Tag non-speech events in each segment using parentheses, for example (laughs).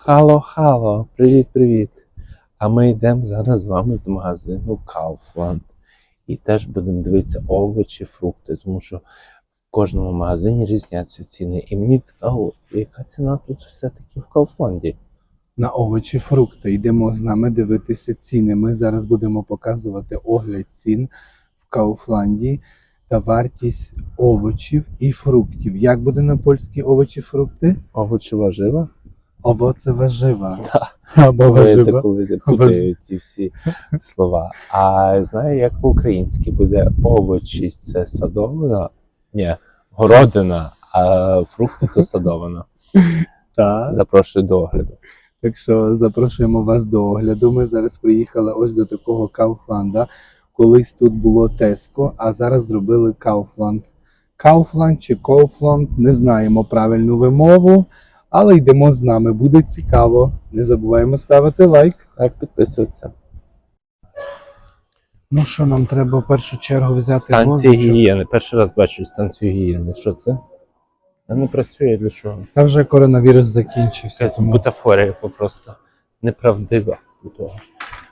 Хало, хало, привіт-привіт. А ми йдемо зараз з вами до магазину Kaufland. І теж будемо дивитися овочі, фрукти, тому що в кожному магазині різняться ціни. І мені цікаво, яка ціна тут все-таки в Kaufland. на овочі, фрукти. Йдемо з нами дивитися ціни. Ми зараз будемо показувати огляд цін в Кауфланді та вартість овочів і фруктів. Як буде на польські овочі, фрукти? Овочі важливо? Овоце важива. Або важива. коли путають ці всі слова. А знаю, як по-українськи буде овочі це садовина? Ні, городина, а фрукти то садовина. (laughs) Так. Запрошую до огляду. Так що запрошуємо вас до огляду. Ми зараз приїхали ось до такого Кауфланда. Колись тут було Теско, а зараз зробили Кауфланд. Кауфланд чи Кауфланд, не знаємо правильну вимову, але йдемо з нами. Буде цікаво. Не забуваємо ставити лайк. Так, підписуйтесь. Ну що, нам треба в першу чергу взяти Станція гігієни. Перший раз бачу станцію гігієни. Що це? А не працює для чого? Та вже коронавірус закінчився. Якась тому- бутафорія просто неправдива.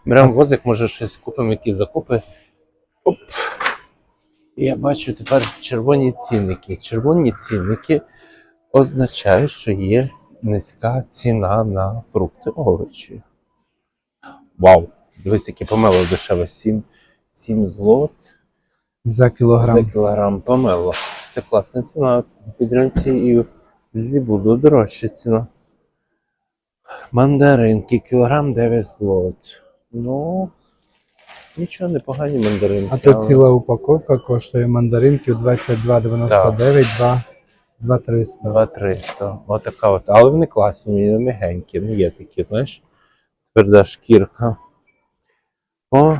Беремо возик, може щось купимо, які закупи. Оп. І я бачу тепер червоні цінники. Червоні цінники означають, що є низька ціна на фрукти, овочі. Вау! Дивись, яке помело дешеве. 7, 7 злот За кілограм. за кілограм помело. Це класна ціна. В Підрянці і в Львові дорожча ціна. Мандаринки, кілограм 9 злот. Ну, нічого, непогані мандаринки. А то але- ціла упаковка коштує мандаринків 22,99, 2, 2,300. 2-300. Отака от. Але вони класні, вони м'ягенькі. Ну, є такі, знаєш, тверда шкірка. О,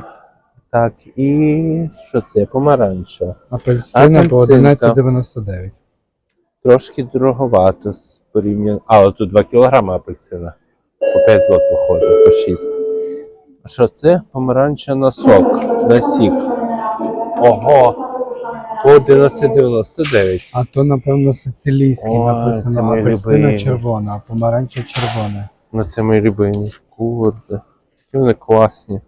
так, і що це? Помаранча. Апельсина по 11,99. Трошки дороговато з порівняння. А, тут 2 кг апельсина. По 5 злот виходить, по 6. А що це? Помаранча на сок, на сік. Ого! По 11,99. А то, напевно, сицилійський Ой, це написано. Апельсина червона, а помаранча червона. Ну, це мої любимі. Курди. Які вони класні.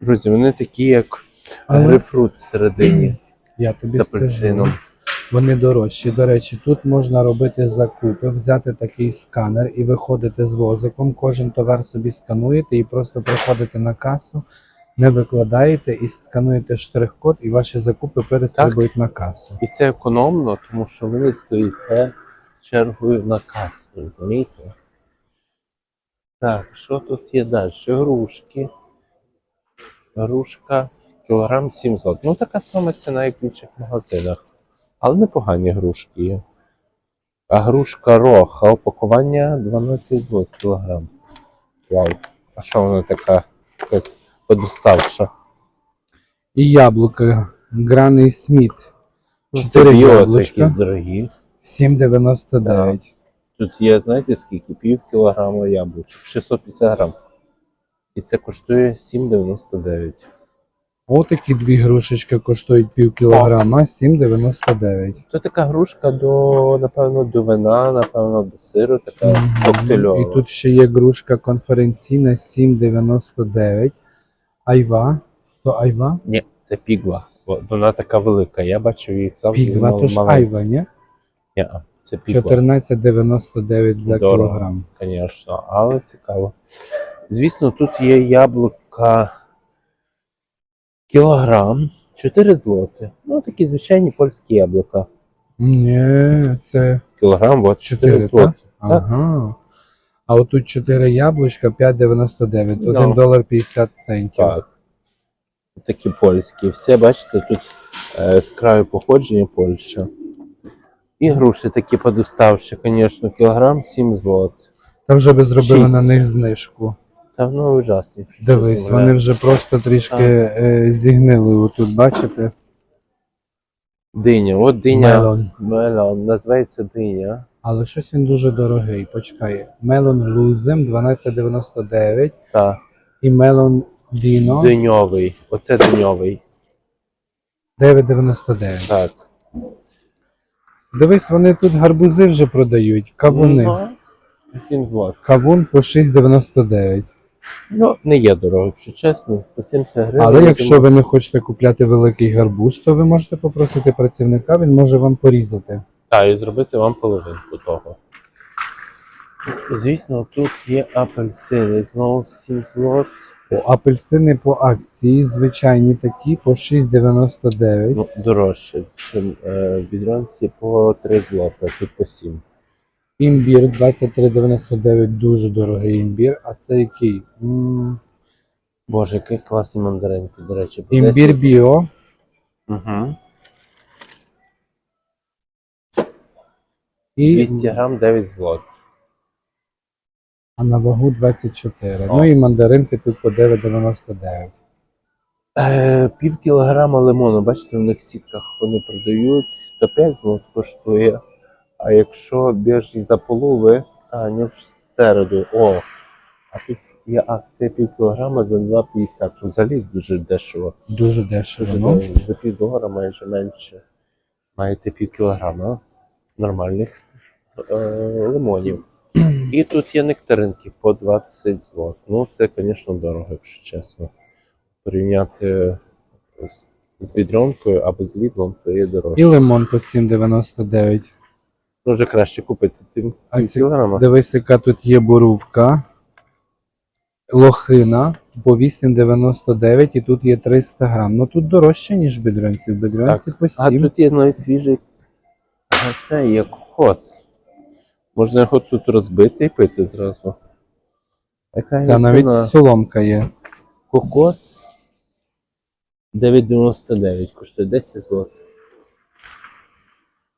Друзі, вони такі, як Але грейпфрут всередині (clears throat) я тобі з апельсином. скажу, вони дорожчі. До речі, тут можна робити закупи, взяти такий сканер і виходити з возиком. Кожен товар собі скануєте і просто приходите на касу, не викладаєте і скануєте штрих-код, і ваші закупи перестрибують на касу. І це економно, тому що ви не стоїте чергою на касу, розумієте? Так, що тут є далі? Грушки. Грушка кілограм 7 злот. Ну, така сама ціна, як в інших магазинах. Але непогані грушки є. А грушка роха, опакування 12 злот кілограм. Вау. А що вона така якась подоставша? І яблука Граний Сміт. Ну, Чотири яблучка. дорогі. 7,99. Тут є, знаєте, скільки? Пів кілограма яблучок, 650 грам. І це коштує 7,99. Отакі дві грушечки коштують пів кілограма, 7,99. То така грушка до, напевно, до вина, напевно, до сиру, така коктейльова. І тут ще є грушка конференційна 7,99. Айва. То айва? Ні, це пігва. Во- Вона така велика. Я бачив їх завжди. Пігва, то ж айва, ні? Ні, це пігва, 14,99 за Дорого. кілограм. звісно, але цікаво. Звісно, тут є яблука кілограм, 4 злоти. Ну, такі звичайні польські яблука. Ні, це Кілограм, от 4 4, злоти. так? Ага. А отут 4 яблучка 5,99. Ну. 1 долар 50 центів. Так. Такі польські. Все, бачите, тут е, з краю походження Польща. І груші такі подоставші, звісно, кілограм 7 злот. Та вже би зробили Шість. на них знижку. Та ну ужасні. якщо Дивись, чесно, вони вже просто трішки е, зігнили отут, бачите? Диня, от диня. Мелон. Мелон, називається диня. Але щось він дуже дорогий. Почекай. Мелон Лузем 12,99 Та, і Мелон Діно диньовий. Оце диньовий. 9,99. Так. Дивись, вони тут гарбузи вже продають, кавуни. Ну, 7 злот. Кавун по 6,99. Ну, не є дорого, якщо чесно, по 70 гривень. Але якщо ви не хочете купляти великий гарбуз, то ви можете попросити працівника, він може вам порізати. Так, і зробити вам половинку того. Звісно, тут є апельсини, знову 7 злот. О, апельсини по акції, звичайні такі, по 6,99. Ну, дорожче, ніж е, в бідронці по 3 злота, тут по 7. Імбір 23,99 дуже дорогий імбір. А це який? М, Боже, які класні мандаринки, до речі. Імбір 10. біо. Угу. І 200 грам 9 злот. а на вагу 24. О. Ну і мандаринки тут по 9,99. Е, пів кілограма лимону, бачите, в них в сітках вони продають, то 5 злот коштує. А якщо більш за полови, а не в середу. О, а тут є акція пів кілограма за 2,50. Взагалі дуже дешево. Дуже дешево. Дуже Ну. дешево. за пів долара майже менше. Маєте пів кілограма нормальних лимонів. І тут є нектаринки по 20 злот. Ну, це, звісно, дорого, якщо чесно. Порівняти з, з бідронкою або з лідлом, то є дорожче. І лимон по 7,99. Ну, вже краще купити тим А ці-. Дивись, яка тут є борувка. Лохина по 8,99 і тут є 300 грам. Ну тут дорожче, ніж в бедронці. В бедронці по А 7. тут є навіть свіжий. А це є кокос. Можна його тут розбити і пити зразу. Яка Та навіть ціна? соломка є. Кокос 9,99 коштує 10 злот.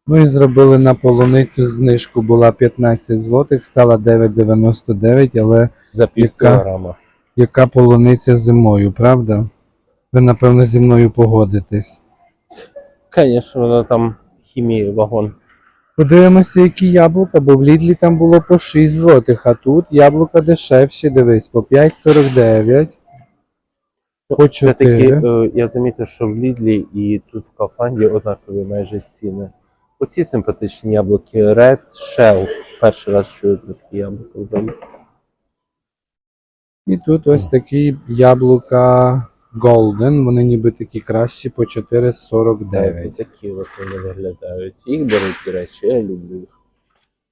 Ну і зробили на полуницю знижку, була 15 злотих, стала 9,99, але За пів Яка? кілограма. яка полуниця зимою, правда? Ви, напевно, зі мною погодитесь. Звісно, вона там хімії вагон. Подивимося, які яблука, бо в Лідлі там було по 6 злотих, а тут яблука дешевші, дивись, по 5,49. По Все-таки 4. е, я замітив, що в Лідлі і тут в Кафанді однакові майже ціни. Оці симпатичні яблуки Red Shelf. Перший раз чую про такі яблука взагалі. І тут ось такі яблука Golden, вони ніби такі кращі по 4,49. Такі от вони виглядають. Їх беруть, до речі, я люблю їх.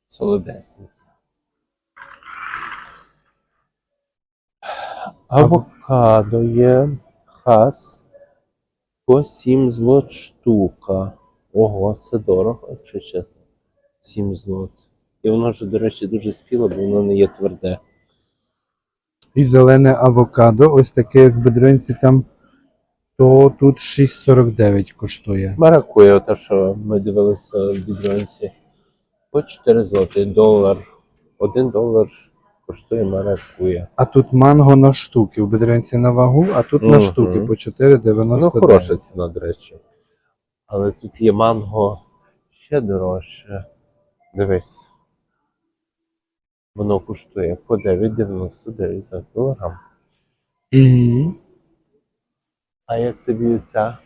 Солодесенькі. Авокадо є. Хас. По 7 злот штука. Ого, це дорого, якщо чесно. 7 злот. І воно ж, до речі, дуже спіло, бо воно не є тверде. І зелене авокадо, ось таке, як в бедринці там, то тут 6,49 коштує. Маракуя, те, що ми дивилися в бідронці. По 4 злоти. Долар. 1 долар коштує маракуя. А тут манго на штуки. В бедринці на вагу, а тут на штуки по 4,99. Ну, хороша ціна, до речі. Але тут є манго ще дорожче. Дивись. Воно коштує по 9,99 за кілограм. Угу. А як тобі ця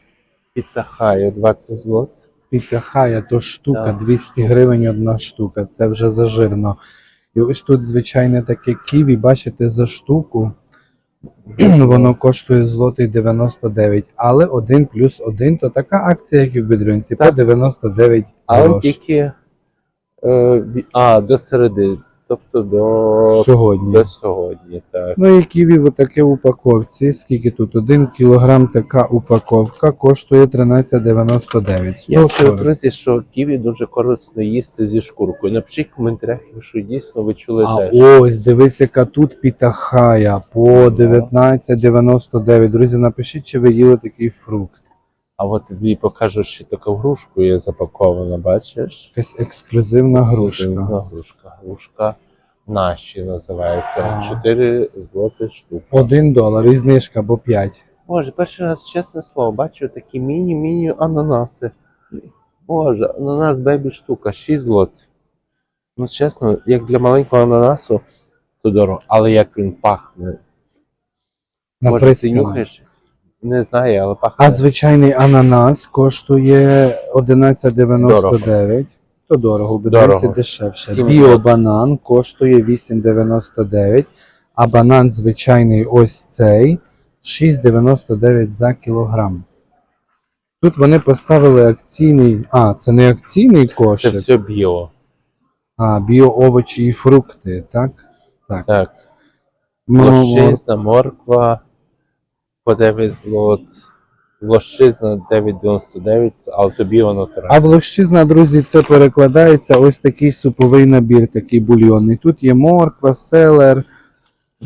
підтахає 20 злот? Пітахая, то штука, Так. 200 гривень одна штука, це вже зажирно. І ось тут звичайне таке ківі, бачите, за штуку воно коштує злотий 99, але 1 плюс 1 то така акція, як і в бедринці, по Так. 99 Але грош тільки е, а, до середи. Тобто до, сьогодні. до сьогодні, так. Ну і ківі в таке упаковці. Скільки тут? 1 кілограм така упаковка коштує 13,99. Я 140. друзі, що ківі дуже корисно їсти зі шкуркою. Напишіть в коментарях, якщо дійсно ви чули А теж. ось дивись, яка тут пітахая по 19,99. Друзі, напишіть, чи ви їли такий фрукт. А от тобі покажу, що така в грушку є запакована, бачиш? Якась ексклюзивна Ексклюзивна грушка. грушка. Грушка наші називається. А. 4 злоти штука. Один долар і знижка, бо 5. Боже, перший раз, чесне слово, бачу такі міні-міні ананаси. Боже, ананас бебі штука, 6 злот. Ну, чесно, як для маленького ананасу, то дорого. Але як він пахне. Може, ти нюхаєш? Не знаю, але пахне. А звичайний ананас коштує 11,99. то дорого, Дорого. дешевше. Біобанан коштує 8,99, а банан звичайний ось цей 6,99 за кілограм. Тут вони поставили акційний. А, це не акційний Це все біо. а біоовочі і фрукти, так? Так. Так. Ну, Лощизна, морква по 9 злот. Лощизна 9,99, але то біо натуральне. А в лощизна, друзі, це перекладається ось такий суповий набір, такий бульйонний. Тут є морква, селер,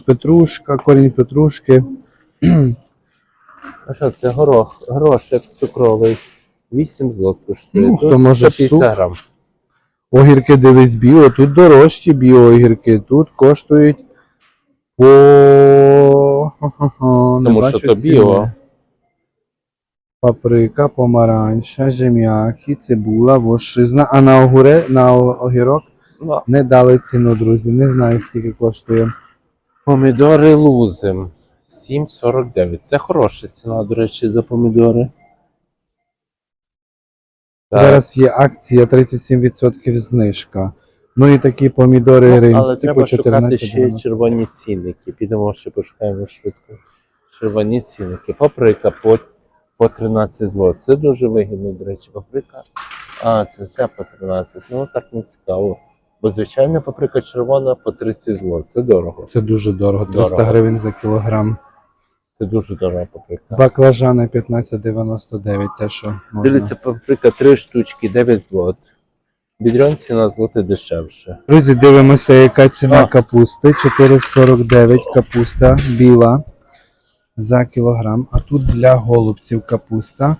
петрушка, корінь петрушки. (clears throat) А що це горох? Горошек цукровий. 8 злот коштує. Ну, хто може 150 суп? грам. Огірки дивись біо, тут дорожчі біоогірки, тут коштують по. (laughs) Не Тому бачу що то ціни. біо. Паприка, помаранча, жем'яки, цибула, вошизна. А на огуре, на огірок Ну, не дали ціну, друзі. Не знаю, скільки коштує. Помідори лузим. 7,49. Це хороша ціна, до речі, за помідори. Так. Зараз є акція 37% знижка. Ну і такі помідори Ну, але римські треба по шукати 14 ще червоні цінники. Підемо ще пошукаємо швидко. Червоні цінники. Паприка по, по 13 злот. Це дуже вигідно, до речі, паприка. А, це все по 13. Ну так не цікаво. Бо звичайна паприка червона по 30 злот. Це дорого. Це дуже дорого, 300 Дорого. гривень за кілограм. Це дуже дорога паприка. Баклажани 15,99, те, що можна. Дивіться, паприка 3 штучки, 9 злот. Бідрон ціна злоти дешевше. Друзі, дивимося, яка ціна А. капусти. 4,49 капуста біла за кілограм. А тут для голубців капуста.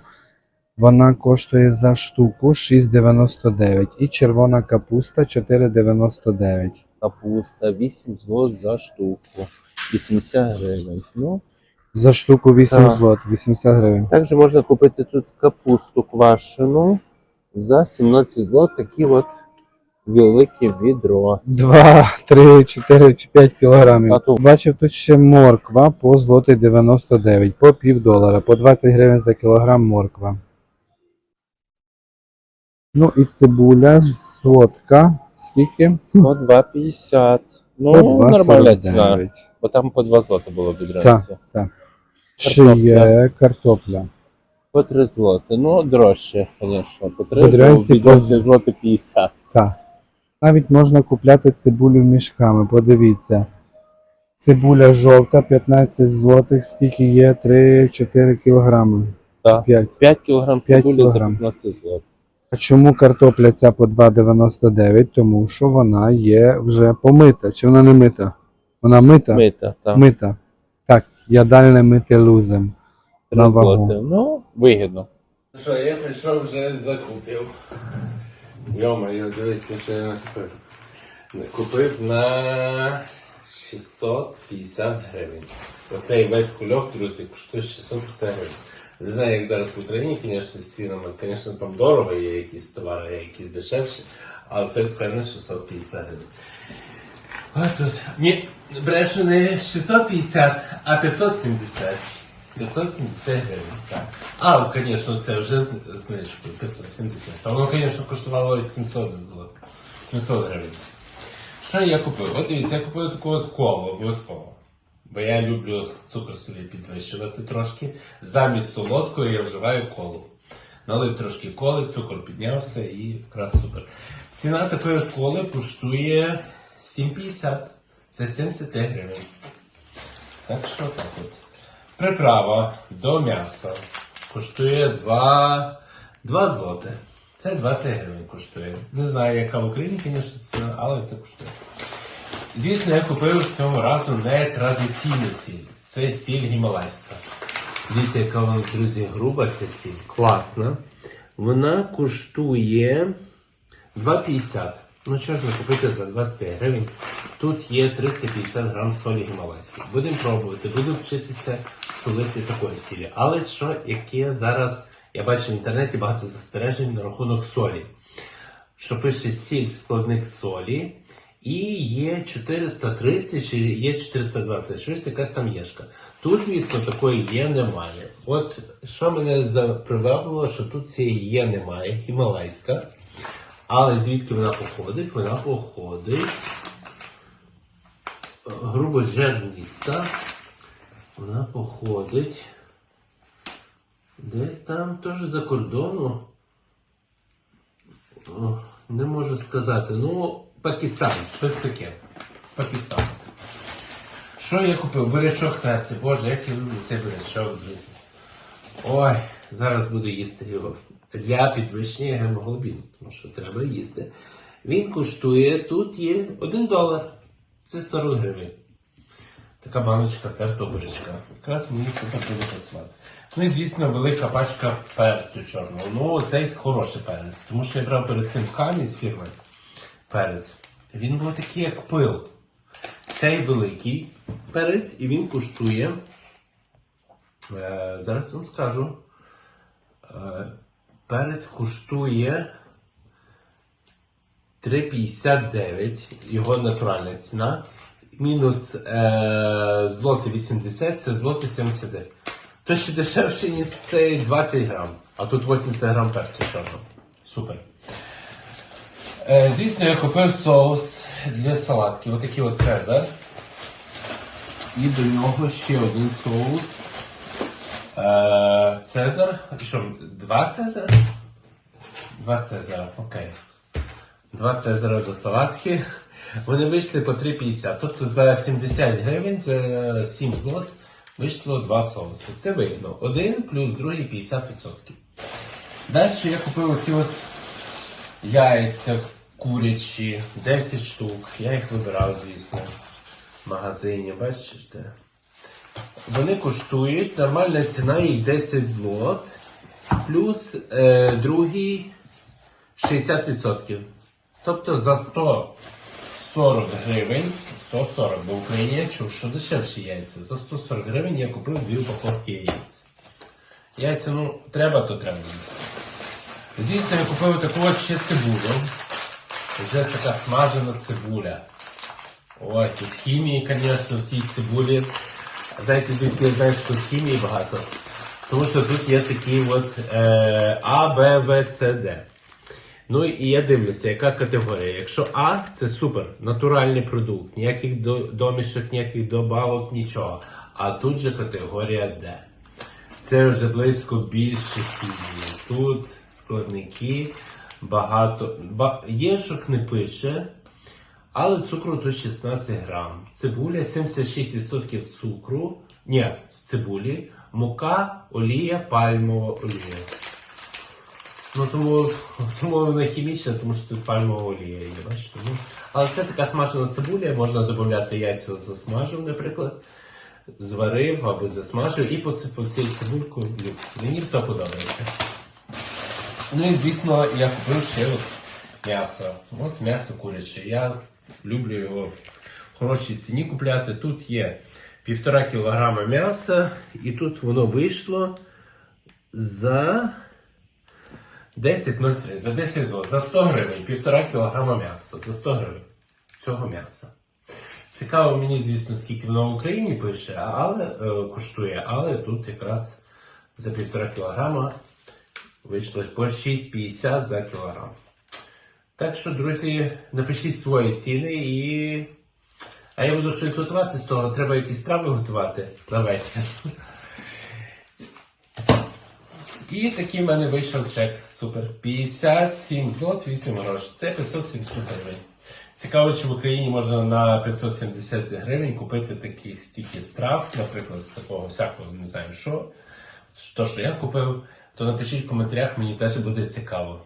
Вона коштує за штуку 6,99. І червона капуста 4,99. Капуста 8 злот за штуку. 80 гривень. Ну, За штуку 8 Так. злот, 80 гривень. Також можна купити тут капусту квашену за 17 злот, такі от велике відро. 2, 3, 4 чи 5 кілограмів. А тут? Бачив тут ще морква по злотий 99, по пів долара, по 20 гривень за кілограм морква. Ну і цибуля сотка. Скільки? По 2,50. Ну, По нормальна ціна. Бо там по 2 злоти було відразу. Ще Картопля. є картопля. По 3 злоти. Ну, дорожче, звісно. По 3 Бодрянці бо по- відразу злоти 50. Так. Навіть можна купляти цибулю мішками, подивіться. Цибуля жовта, 15 злотих, скільки є? 3-4 кілограми. Так. 5. 5 кг П'ять цибулі кілограм. за 15 злот. А чому картопля ця по 2,99? Тому що вона є вже помита. Чи вона не мита? Вона мита? Мита, так. Мита. Так, ядальне мите лузем. На вагу. Ну, вигідно. Що, я прийшов вже закупив. Йо-моє, дивися, що я накупив. Купив на 650 гривень. Оцей весь кульок, друзі, коштує 650 гривень. Не знаю, як зараз в Україні, звісно, з цінами. Звісно, там дорого є якісь товари, є якісь дешевші, але це все на 650 гривень. А тут. Ні, брешу не 650, а 570. 570 гривень. А, звісно, це вже з знижкою 570. А воно, звісно, коштувало 700 злот. 700 гривень. Що я купив? От дивіться, я купив таку от колу обов'язково. Бо я люблю цукор собі підвищувати трошки. Замість солодкої я вживаю колу. Налив трошки коли, цукор піднявся і якраз супер. Ціна такої коли коштує 7,50. Це 70 гривень. Так що так от. Приправа до м'яса коштує 2, 2 злоти. Це 20 гривень коштує. Не знаю, яка в Україні, звісно, але це коштує. Звісно, я купив цього разу не традиційну сіль. Це сіль гімалайська. Дивіться, яка вона, друзі, груба ця сіль. Класна. Вона коштує 2,50. Ну що ж не купити за 25 гривень. Тут є 350 грам солі гімалайської. Будемо пробувати, будемо вчитися солити такої сілі. Але що, яке зараз я бачу в інтернеті багато застережень на рахунок солі. Що пише сіль складник солі, і є 430 чи є 420, щось якась там єшка. Тут, звісно, такої є немає. От що мене привабило, що тут цієї є немає, гімалайська. Але звідки вона походить? Вона походить грубо жирніста. Вона походить десь там теж за кордону. Не можу сказати. Ну, Пакистан, щось таке. З Пакистану. Що я купив? Бурячок терти. Боже, як я цей бурячок, друзі. Ой, зараз буду їсти його для підвищення гемоглобіну, тому що треба їсти. Він коштує, тут є 1 долар. Це 40 гривень. Така баночка тертого. Якраз мені супер буде працювати. Ну і звісно, велика пачка перцю чорного. Ну, цей хороший перець, тому що я брав перед цим камінь з фірми перець. Він був такий, як пил. Цей великий перець, і він коштує. Е, зараз вам скажу. Е, перець коштує 3,59, його натуральна ціна. Мінус е, злоти 80, це злоти 79. То ще дешевше, ніж цей 20 грам, а тут 80 грам перцю чорного. Супер. Е, звісно, я купив соус для салатки. Отакий от Цезар. І до нього ще один соус. Е, Цезар. Що, два Цезара? Два Цезара, окей. Два Цезара до салатки. Вони вийшли по 3,50. Тобто за 70 гривень, за 7 злот вийшло два соуси. Це вигідно. Один плюс другий 50%. Далі я купив оці от яйця курячі, 10 штук. Я їх вибирав, звісно, в магазині. Бачите? Вони коштують, нормальна ціна їх 10 злот, плюс е, другий 60%. Тобто за 140 гривень, 140, бо в Україні я що дешевші яйця. За 140 гривень я купив дві упаковки яєць. Яйця, ну, треба, то треба. Звісно, я купив таку ще цибулю. Вже така смажена цибуля. Ой, тут хімії, звісно, в тій цибулі. Знаєте, звідки я знаю, що тут хімії багато. Тому що тут є такі от е, А, Б, В, С, Д. Ну і я дивлюся, яка категорія. Якщо А, це супер, натуральний продукт, ніяких домішок, ніяких добавок, нічого. А тут же категорія Д. Це вже близько більше хімії. Тут складники, багато. Ба... Єшок не пише, але цукру тут 16 грам. Цибуля 76% цукру. Ні, цибулі, мука, олія, пальмова олія. Ну тому, тому вона хімічна, тому що тут пальмова олія є, бачите. Ну, але це така смажена цибуля, можна додати яйця засмажив, наприклад. Зварив або засмажив і посипав цією цибулькою люкс. Мені то подобається. Ну і звісно, я купив ще от м'ясо. От м'ясо куряче. Я люблю його в хорошій ціні купляти. Тут є півтора кілограма м'яса, і тут воно вийшло за 10,03, за 10 злот, за 100 гривень, півтора кілограма м'яса, за 100 гривень цього м'яса. Цікаво мені, звісно, скільки воно в Україні пише, але е, коштує, але тут якраз за півтора кілограма вийшло по 6,50 за кілограм. Так що, друзі, напишіть свої ціни і. А я буду щось готувати з того, треба якісь трави готувати на вечір. І такий в мене вийшов чек. Супер. 57 злот, 8 грошей. Це 570 гривень. Цікаво, що в Україні можна на 570 гривень купити таких стільки страв, наприклад, з такого всякого, не знаю що. То, що я купив, то напишіть в коментарях, мені теж буде цікаво.